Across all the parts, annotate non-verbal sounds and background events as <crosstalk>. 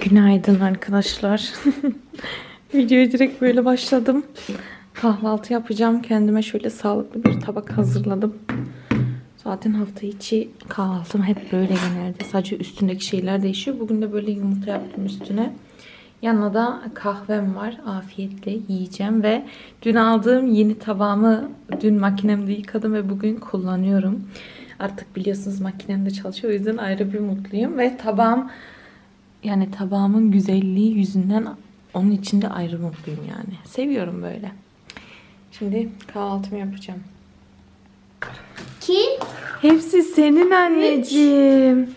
Günaydın arkadaşlar. <laughs> Videoya direkt böyle başladım. Kahvaltı yapacağım. Kendime şöyle sağlıklı bir tabak hazırladım. Zaten hafta içi kahvaltım hep böyle genelde. Sadece üstündeki şeyler değişiyor. Bugün de böyle yumurta yaptım üstüne. Yanına da kahvem var. Afiyetle yiyeceğim ve dün aldığım yeni tabağımı dün makinemde yıkadım ve bugün kullanıyorum. Artık biliyorsunuz makinemde çalışıyor. O yüzden ayrı bir mutluyum ve tabağım yani tabağımın güzelliği yüzünden onun için de ayrı mutluyum yani. Seviyorum böyle. Şimdi kahvaltımı yapacağım. İki, Hepsi senin anneciğim.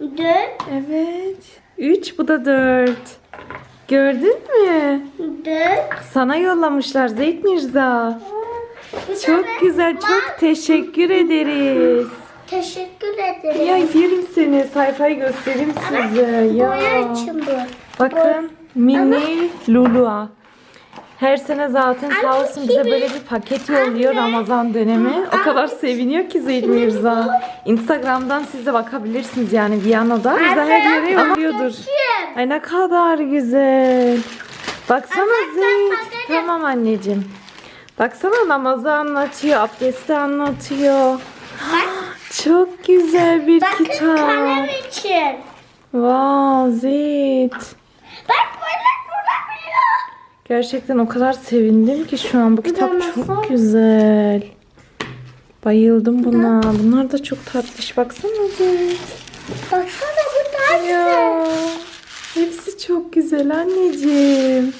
dört, Evet. Üç bu da dört. Gördün mü? dört. Sana yollamışlar Zeyt Mirza. Bir Çok güzel, çok teşekkür ederiz. Teşekkür ederim. Ya yerim seni, sayfayı göstereyim size. Ya. için bu. Bakın mini Lulua. Her sene zaten sağ olsun bize böyle bir paket yolluyor Ramazan dönemi. O kadar seviniyor ki Zeyd Mirza. Instagram'dan siz de bakabilirsiniz yani Viyana'da. Bize her yere yolluyordur. Ay ne kadar güzel. Baksana Zeyd. Tamam anneciğim. Baksana namazı anlatıyor, abdesti anlatıyor. Bak, Çok güzel bir bakın kitap. kalem için. Wow Zeyd. Bak böyle durabiliyor. Gerçekten o kadar sevindim ki şu an bu kitap Güzel çok masal. güzel. Bayıldım buna. Bunlar da çok tatlış. Baksana Zeyd. Baksana bu güzel. Ya. Hepsi çok güzel anneciğim.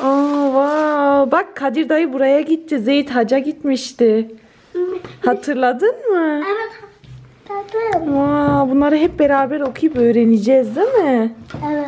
Aa, wow. Bak Kadir dayı buraya gitti. Zeyd haca gitmişti. Hatırladın mı? Evet. Tatlım. Wow, bunları hep beraber okuyup öğreneceğiz değil mi? Evet.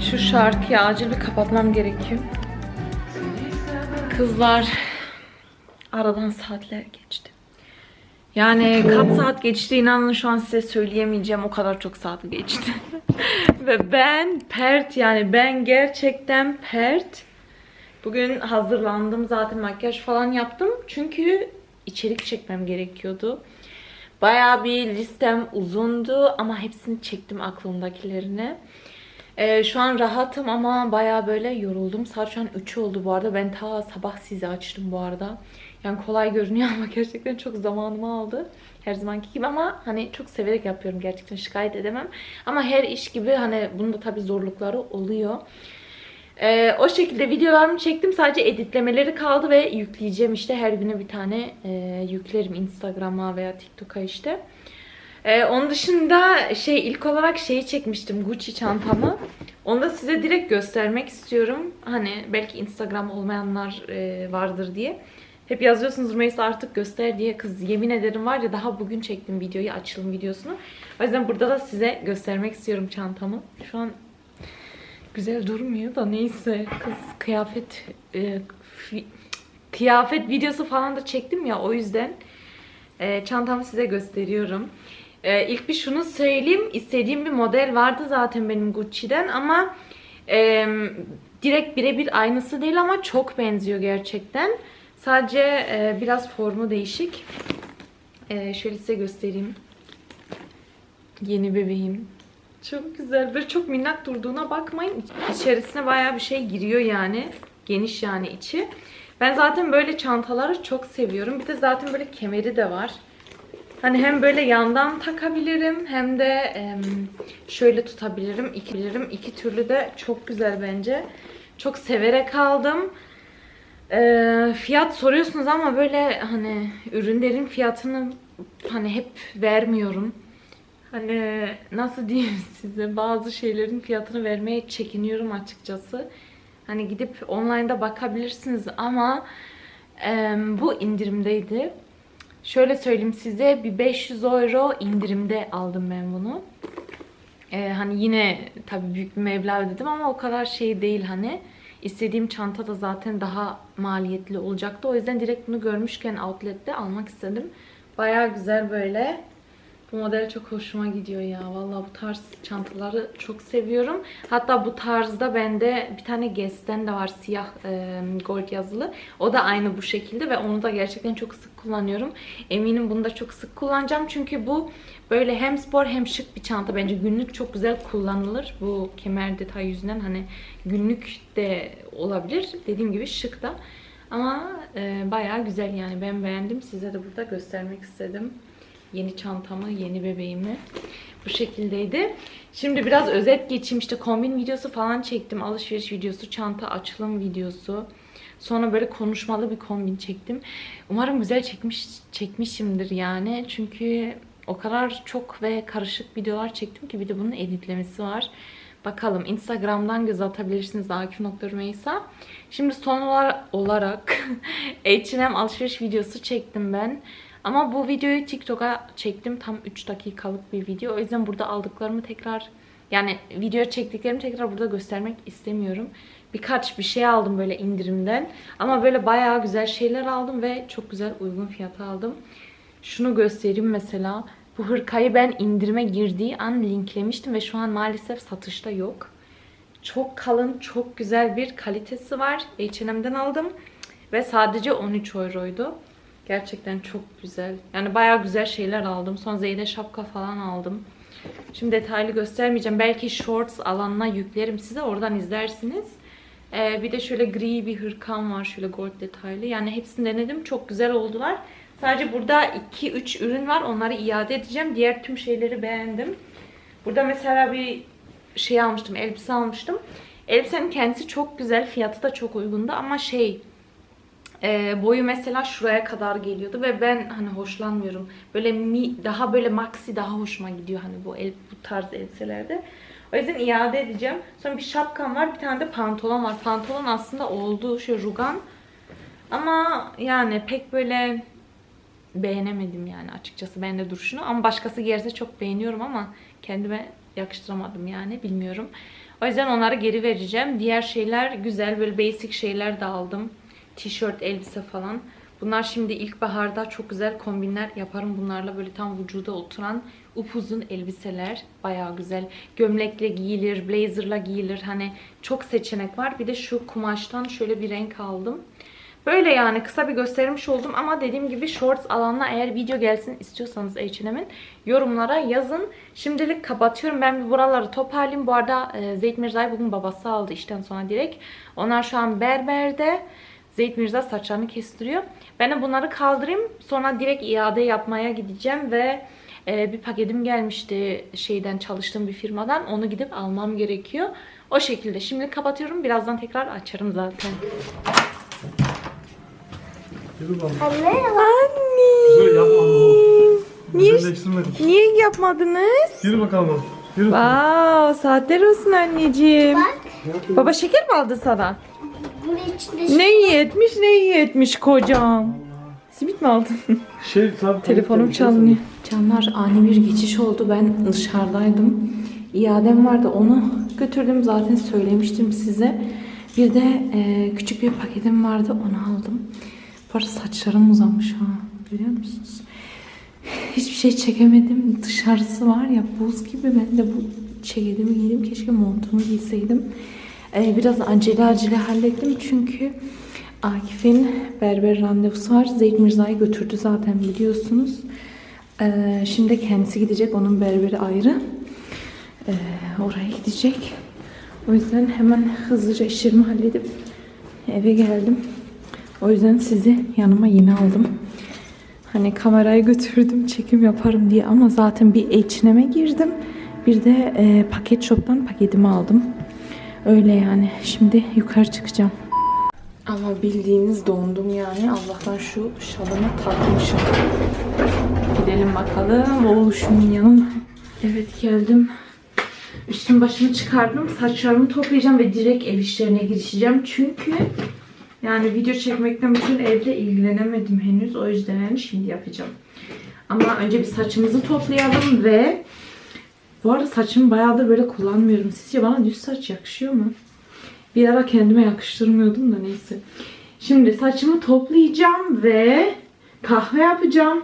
Şu şarkıyı acil bir kapatmam gerekiyor. Kızlar aradan saatler geçti. Yani kaç saat geçti inanın şu an size söyleyemeyeceğim o kadar çok saat geçti. <laughs> Ve ben pert yani ben gerçekten pert. Bugün hazırlandım zaten makyaj falan yaptım. Çünkü içerik çekmem gerekiyordu. Bayağı bir listem uzundu ama hepsini çektim aklımdakilerini. Ee, şu an rahatım ama bayağı böyle yoruldum. Saat şu an 3 oldu bu arada. Ben ta sabah sizi açtım bu arada. Yani kolay görünüyor <laughs> ama gerçekten çok zamanımı aldı. Her zamanki gibi ama hani çok severek yapıyorum gerçekten şikayet edemem. Ama her iş gibi hani bunda tabii zorlukları oluyor. Ee, o şekilde videolarımı çektim. Sadece editlemeleri kaldı ve yükleyeceğim işte. Her güne bir tane e, yüklerim Instagram'a veya TikTok'a işte. Ee, onun dışında şey ilk olarak şeyi çekmiştim Gucci çantamı. Onu da size direkt göstermek istiyorum. Hani belki Instagram olmayanlar e, vardır diye. Hep yazıyorsunuz Rümeysa artık göster diye. Kız yemin ederim var ya daha bugün çektim videoyu, açılım videosunu. O yüzden burada da size göstermek istiyorum çantamı. Şu an güzel durmuyor da neyse. Kız kıyafet e, kıyafet videosu falan da çektim ya o yüzden e, çantamı size gösteriyorum. E, ilk bir şunu söyleyeyim. İstediğim bir model vardı zaten benim Gucci'den ama e, direkt birebir aynısı değil ama çok benziyor gerçekten. Sadece e, biraz formu değişik. E, şöyle size göstereyim. Yeni bebeğim. Çok güzel. Böyle çok minnak durduğuna bakmayın. İçerisine bayağı bir şey giriyor yani. Geniş yani içi. Ben zaten böyle çantaları çok seviyorum. Bir de zaten böyle kemeri de var. Hani hem böyle yandan takabilirim hem de şöyle tutabilirim. İki, bilirim. İki türlü de çok güzel bence. Çok severek aldım. Fiyat soruyorsunuz ama böyle hani ürünlerin fiyatını hani hep vermiyorum. Hani nasıl diyeyim <laughs> size bazı şeylerin fiyatını vermeye çekiniyorum açıkçası. Hani gidip online'da bakabilirsiniz ama em, bu indirimdeydi. Şöyle söyleyeyim size bir 500 euro indirimde aldım ben bunu. Ee, hani yine tabii büyük bir meblağ ödedim ama o kadar şey değil hani. İstediğim çanta da zaten daha maliyetli olacaktı. O yüzden direkt bunu görmüşken outlet'te almak istedim. Bayağı güzel böyle. Bu model çok hoşuma gidiyor ya. Vallahi bu tarz çantaları çok seviyorum. Hatta bu tarzda bende bir tane Guess'ten de var siyah e, gold yazılı. O da aynı bu şekilde ve onu da gerçekten çok sık kullanıyorum. Eminim bunu da çok sık kullanacağım. Çünkü bu böyle hem spor hem şık bir çanta. Bence günlük çok güzel kullanılır. Bu kemer detay yüzünden hani günlük de olabilir. Dediğim gibi şık da. Ama e, bayağı güzel yani. Ben beğendim. Size de burada göstermek istedim. Yeni çantamı, yeni bebeğimi. Bu şekildeydi. Şimdi biraz özet geçeyim. İşte kombin videosu falan çektim. Alışveriş videosu, çanta açılım videosu. Sonra böyle konuşmalı bir kombin çektim. Umarım güzel çekmiş çekmişimdir yani. Çünkü o kadar çok ve karışık videolar çektim ki bir de bunun editlemesi var. Bakalım Instagram'dan göz atabilirsiniz Akif.Rümeysa. Şimdi son olar- olarak <laughs> H&M alışveriş videosu çektim ben. Ama bu videoyu TikTok'a çektim. Tam 3 dakikalık bir video. O yüzden burada aldıklarımı tekrar yani video çektiklerimi tekrar burada göstermek istemiyorum. Birkaç bir şey aldım böyle indirimden. Ama böyle bayağı güzel şeyler aldım ve çok güzel uygun fiyata aldım. Şunu göstereyim mesela. Bu hırkayı ben indirime girdiği an linklemiştim ve şu an maalesef satışta yok. Çok kalın, çok güzel bir kalitesi var. H&M'den aldım ve sadece 13 euroydu. Gerçekten çok güzel. Yani bayağı güzel şeyler aldım. Son Zeyde şapka falan aldım. Şimdi detaylı göstermeyeceğim. Belki shorts alanına yüklerim size. Oradan izlersiniz. Ee, bir de şöyle gri bir hırkam var. Şöyle gold detaylı. Yani hepsini denedim. Çok güzel oldular. Sadece burada 2-3 ürün var. Onları iade edeceğim. Diğer tüm şeyleri beğendim. Burada mesela bir şey almıştım. Elbise almıştım. Elbisenin kendisi çok güzel. Fiyatı da çok uygundu. Ama şey e, boyu mesela şuraya kadar geliyordu ve ben hani hoşlanmıyorum. Böyle mi, daha böyle maxi daha hoşuma gidiyor hani bu el, bu tarz elbiselerde. O yüzden iade edeceğim. Sonra bir şapkam var, bir tane de pantolon var. Pantolon aslında oldu şu rugan. Ama yani pek böyle beğenemedim yani açıkçası ben de duruşunu. Ama başkası giyerse çok beğeniyorum ama kendime yakıştıramadım yani bilmiyorum. O yüzden onları geri vereceğim. Diğer şeyler güzel böyle basic şeyler de aldım. Tişört, elbise falan. Bunlar şimdi ilkbaharda çok güzel kombinler yaparım bunlarla böyle tam vücuda oturan upuzun elbiseler. Bayağı güzel. Gömlekle giyilir, blazerla giyilir. Hani çok seçenek var. Bir de şu kumaştan şöyle bir renk aldım. Böyle yani kısa bir göstermiş oldum ama dediğim gibi shorts alanına eğer video gelsin istiyorsanız H&M'in yorumlara yazın. Şimdilik kapatıyorum. Ben bir buraları toparlayayım. Bu arada e, Zeyt Mirza'yı bugün babası aldı işten sonra direkt. Onlar şu an berberde. Zeyt Mirza saçlarını kestiriyor. Ben de bunları kaldırayım. Sonra direkt iade yapmaya gideceğim ve e, bir paketim gelmişti şeyden çalıştığım bir firmadan. Onu gidip almam gerekiyor. O şekilde. Şimdi kapatıyorum. Birazdan tekrar açarım zaten. Anne Anne. Güzel yapma oğlum. Niye- Güzelleştirmedik. Niye yapmadınız? Yürü bakalım oğlum. Yürü. Wow, saatler olsun anneciğim. bak Baba şeker mi aldı sana? Bunun içinde Ne iyi etmiş, ne iyi etmiş kocam. Simit mi aldın? Şey tabii. Telefonum çalınıyor. Canlar ani bir geçiş oldu. Ben dışarıdaydım. İadem vardı. Onu götürdüm. Zaten söylemiştim size. Bir de e, küçük bir paketim vardı. Onu aldım. Bu arada saçlarım uzamış ha. Görüyor musunuz? Hiçbir şey çekemedim. Dışarısı var ya buz gibi. Ben de bu ceketimi giydim. Keşke montumu giyseydim. Ee, biraz acele acele hallettim çünkü Akif'in berber randevusu var. Zeyd Mirza'yı götürdü zaten biliyorsunuz. Ee, şimdi kendisi gidecek. Onun berberi ayrı. Ee, oraya gidecek. O yüzden hemen hızlıca işlerimi halledip eve geldim. O yüzden sizi yanıma yine aldım. Hani kamerayı götürdüm çekim yaparım diye ama zaten bir H&M'e girdim. Bir de e, paket shop'tan paketimi aldım. Öyle yani. Şimdi yukarı çıkacağım. Ama bildiğiniz dondum yani. Allah'tan şu şalımı takmışım. Gidelim bakalım oğluşumun yanına. Evet geldim. Üstüm başımı çıkardım. Saçlarımı toplayacağım ve direkt ev işlerine girişeceğim. Çünkü yani video çekmekten bütün evde ilgilenemedim henüz. O yüzden yani şimdi yapacağım. Ama önce bir saçımızı toplayalım ve bu arada saçımı bayağıdır böyle kullanmıyorum. Sizce bana düz saç yakışıyor mu? Bir ara kendime yakıştırmıyordum da neyse. Şimdi saçımı toplayacağım ve kahve yapacağım.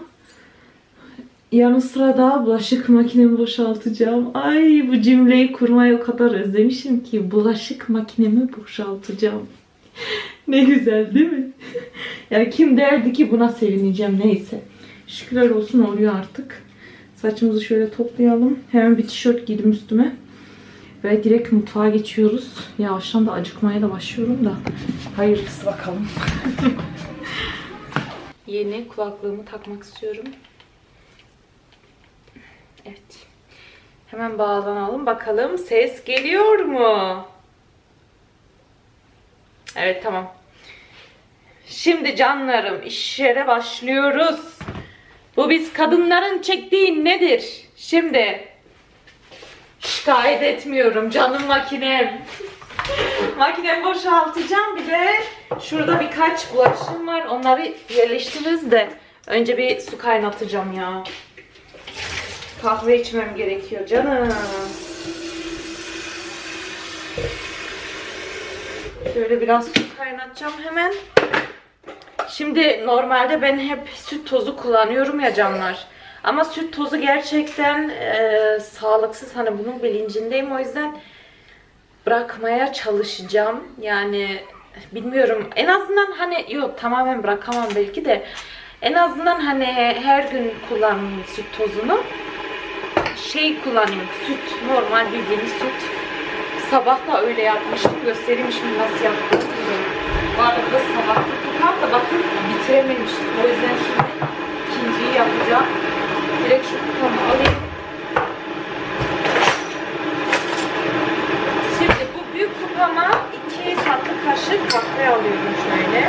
Yanı sıra da bulaşık makinemi boşaltacağım. Ay bu cümleyi kurmayı o kadar özlemişim ki bulaşık makinemi boşaltacağım. <laughs> ne güzel değil mi? <laughs> yani kim derdi ki buna sevineceğim neyse. Şükürler olsun oluyor artık. Saçımızı şöyle toplayalım. Hemen bir tişört giydim üstüme. Ve direkt mutfağa geçiyoruz. Yavaştan da acıkmaya da başlıyorum da. Hayırlısı bakalım. <laughs> Yeni kulaklığımı takmak istiyorum. Evet. Hemen bağlanalım bakalım. Ses geliyor mu? Evet tamam. Şimdi canlarım işlere başlıyoruz. Bu biz kadınların çektiği nedir? Şimdi şikayet etmiyorum canım makinem. <laughs> Makinemi boşaltacağım bir de şurada birkaç bulaşım var. Onları yerleştiririz de önce bir su kaynatacağım ya. Kahve içmem gerekiyor canım. Şöyle biraz su kaynatacağım hemen. Şimdi normalde ben hep süt tozu kullanıyorum ya canlar. Ama süt tozu gerçekten e, sağlıksız. Hani bunun bilincindeyim. O yüzden bırakmaya çalışacağım. Yani bilmiyorum. En azından hani yok tamamen bırakamam belki de. En azından hani her gün kullanmayayım süt tozunu. Şey kullanayım. Süt. Normal bildiğiniz süt. Sabah da öyle yapmıştım. Göstereyim şimdi nasıl yaptım. Bu arada sabah tutam da bakın bitirememiştim. O yüzden şimdi ikinciyi yapacağım. Direkt şu tutamı alayım. Şimdi bu büyük kupama iki tatlı kaşık kahve alıyorum şöyle.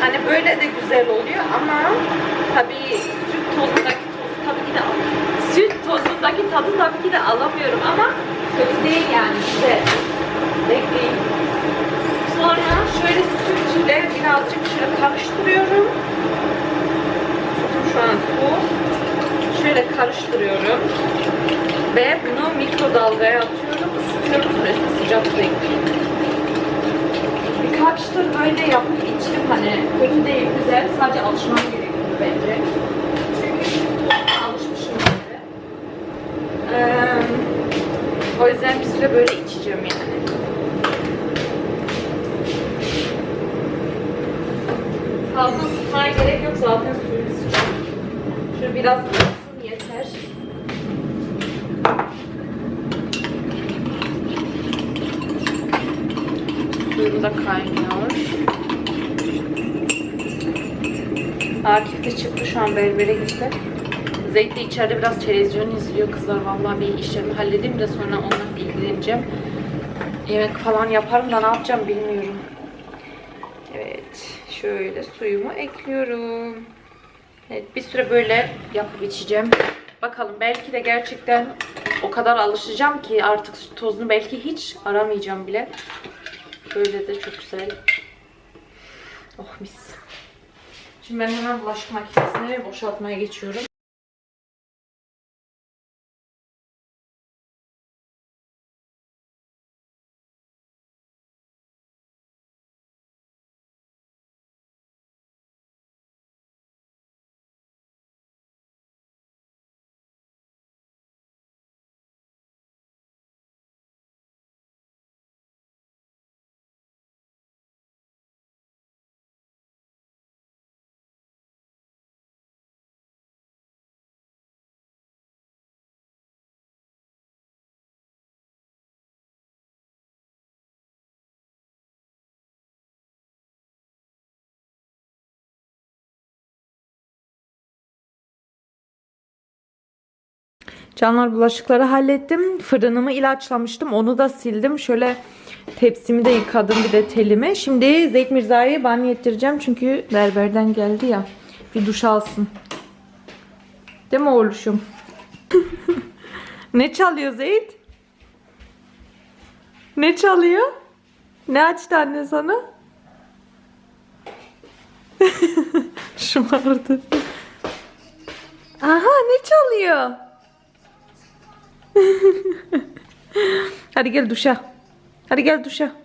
Hani böyle de güzel oluyor ama tabii süt tozundaki tozu tabii ki de süt tozundaki tadı tabii ki de alamıyorum ama kötü değil yani size. Bekleyin. Sonra şöyle sütle birazcık şöyle karıştırıyorum. Şu an su. Şöyle karıştırıyorum. Ve bunu mikrodalgaya atıyorum. Isıtıyorum süresli sıcak su ekleyip. Birkaçtır böyle yapıp içtim hani kötü değil güzel. Sadece alışmam gerekiyor bence. O yüzden bir süre böyle içeceğim yani. Fazla ısıtmaya gerek yok zaten suyum sıcak. Şöyle biraz ısınsın yeter. Suyum da kaynıyor. Akif de çıktı şu an berbere gitti. Zeyt de içeride biraz televizyon izliyor kızlar. Vallahi bir işlerimi halledeyim de sonra onunla ilgileneceğim. Yemek falan yaparım da ne yapacağım bilmiyorum. Şöyle suyumu ekliyorum. Evet bir süre böyle yapıp içeceğim. Bakalım belki de gerçekten o kadar alışacağım ki artık süt tozunu belki hiç aramayacağım bile. Böyle de çok güzel. Oh mis. Şimdi ben hemen bulaşık makinesine boşaltmaya geçiyorum. Canlar bulaşıkları hallettim. Fırınımı ilaçlamıştım. Onu da sildim. Şöyle tepsimi de yıkadım bir de telimi. Şimdi Zeyt Mirza'yı banyo ettireceğim. Çünkü berberden geldi ya. Bir duş alsın. Değil mi oğluşum? <laughs> ne çalıyor Zeyt? Ne çalıyor? Ne açtı anne sana? <laughs> Şımardı. Aha ne çalıyor? Hadi gel duşa. Hadi.